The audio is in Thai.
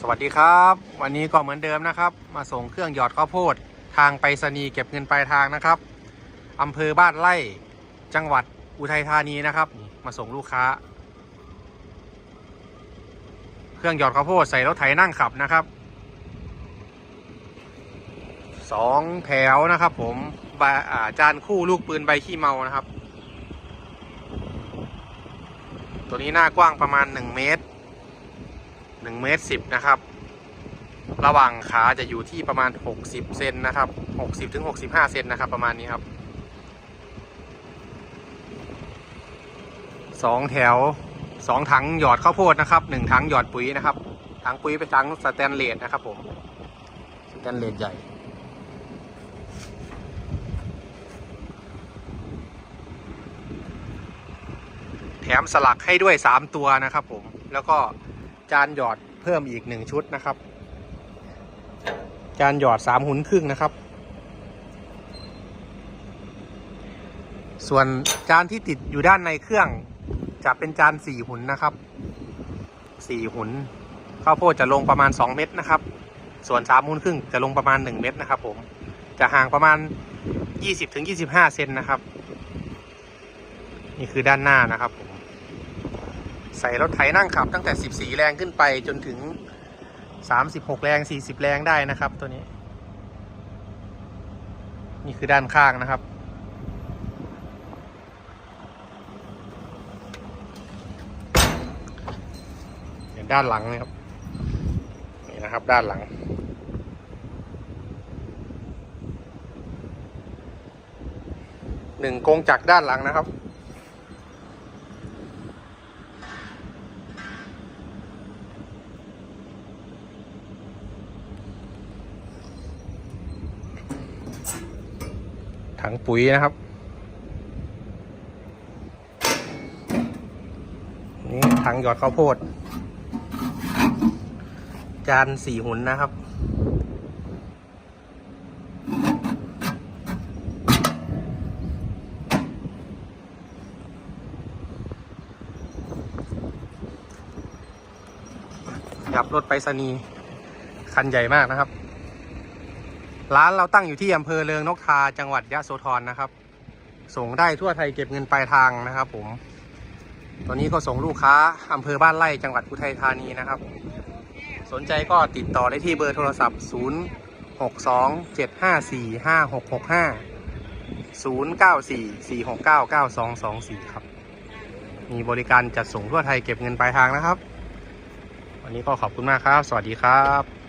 สวัสดีครับ วันนี้ก็เหมือนเดิมนะครับ มาส่งเครื่องหยอดข้าวโพด ทางไปรษณีย์เก็บเงินปลายทางนะครับอำเภอบ้านไร่จังหวัดอุทัยธานีนะครับ มาส่งลูกค้า เครื่องหยอดข้าวโพดใส่รถไถนั่งขับนะครับสองแถวนะครับ ผมาจานคู่ลูกปืนใบขี้เมานะครับ ตัวนี้หน้ากว้างประมาณ 1 เมตร 1เมตร10นะครับ ระหว่างขาจะอยู่ที่ประมาณ 60เซนนะครับ60ถึง65เซนนะครับ ประมาณนี้ครับสองแถวสองถังหยอดข้าวโพดนะครับหนึ่งถังหยอดปุ๋ยนะครับถังปุ๋ยเป็นถังสแตนเลสนะครับผมสแตนเลสใหญ่ แถมสลักให้ด้วย3ตัวนะครับผมแล้วก็ จานหยอดเพิ่มอีก1ชุดนะครับ จานหยอด3หุนครึ่งนะครับ ส่วนจานที่ติดอยู่ด้านในเครื่อง จะเป็นจาน4หุนนะครับ4หุนข้าวโพดจะลงประมาณ 2 เม็ดนะครับ ส่วน3หุนครึ่งจะลงประมาณ 1 เม็ดนะครับ ผมจะห่างประมาณ 20-25 เซนนะครับ นี่คือด้านหน้านะครับผม ใส่รถไถนั่งขับตั้งแต่ 14 แรงขึ้นไปจนถึง 36 แรง 40 แรงได้นะครับ ตัวนี้ นี่คือด้านข้างนะครับ ด้านหลังนะครับ นี่นะครับด้านหลังหนึ่งกงจักด้านหลังนะครับ ถังปุ๋ยนะครับ นี่ถังหยอดข้าวโพด จานสี่หุ่นนะครับ ขับรถไปรษณีคันใหญ่มากนะครับ ร้านเราตั้งอยู่ที่อำเภอเลืองนกทาจังหวัดยะโสธรนะครับ ส่งได้ทั่วไทยเก็บเงินปลายทางนะครับผม ตอนนี้ก็ส่งลูกค้าอำเภอบ้านไร่จังหวัดอุทัยธานีนะครับ สนใจก็ติดต่อได้ที่เบอร์โทรศัพท์ 0 6 2 7 5 4 5 6 6 5 0 9 4 4 6 9 9 2 2 4 ครับ มีบริการจัดส่งทั่วไทยเก็บเงินปลายทางนะครับ วันนี้ก็ขอบคุณมากครับ สวัสดีครับ